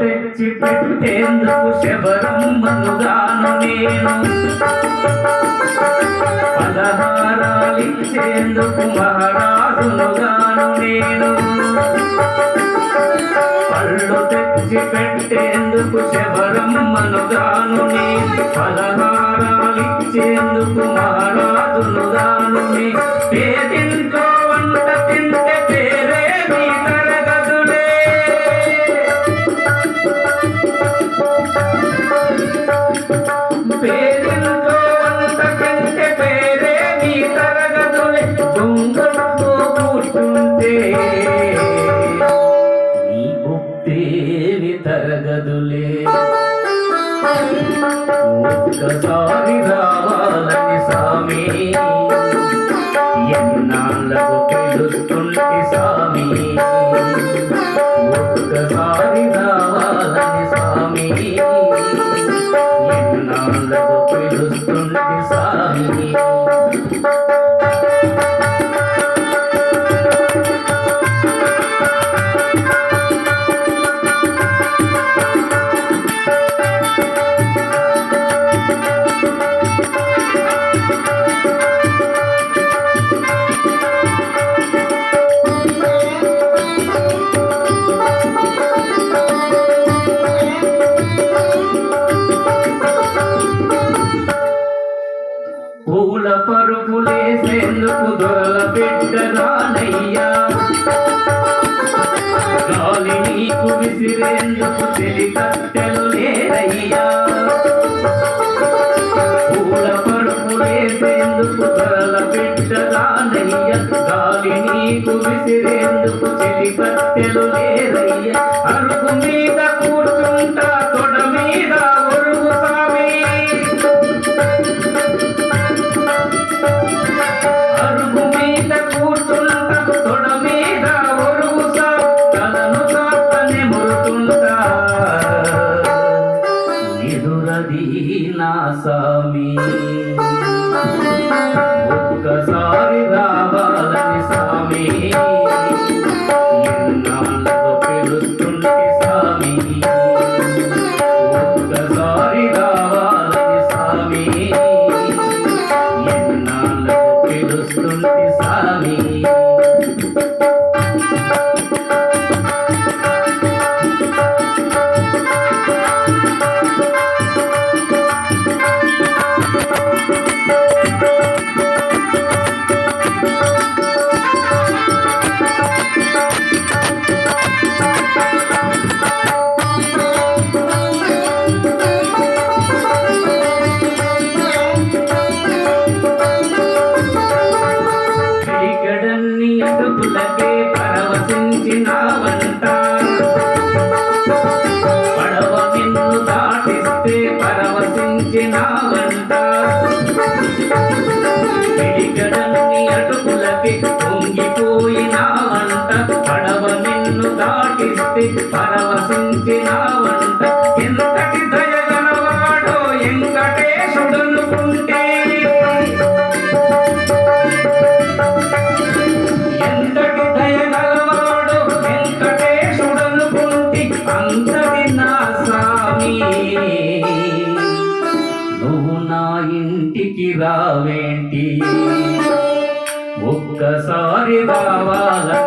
తెచ్చి పెట్టేందుకు శబరమ్మనుగాను నేను. పలహారాలిచ్చేందుకు మహారాజునుగాను నేను. పళ్ళు తెచ్చి పెట్టేందుకు శబరమ్మనుగాను నేను. పలహారాలిచ్చేందుకు మహారాజునుగాను నే ఒక్కసారి రావాలని సామి. ఎన్నాళ్ళకు పిలుస్తుంటే సామి. ఒక్కసారి రావాలని సామి. ఎన్నాళ్ళకు పిలుస్తుంటే సామి. దొరల గాలి నీకు విసిరేందుకు చెలి లేరయ్యా పూల పరుగులేసేందుకు దొరల బిడ్డరానయ్యా గాలి నీకు విసిరేందుకు లేరయ్యా అరుగు మీద కూర్చుంటా తొడ మీద నా సామి ఒక్కసారి రావాలని సామి ఎన్నాళ్ళకు పిలుస్తుంటే సామి ఒక్కసారి రావాలని సామి ఎన్నాళ్ళకు పిలుస్తుంటే పడవ నిన్ను దాటిస్తే పరవశించినావంట చీకడన్ని అడుగులకే పొంగిపోయినావంట పడవ నిన్ను దాటిస్తే పరవశించినావంట ఇంటికి రావేంటి? ఒక్కసారి రావాలా?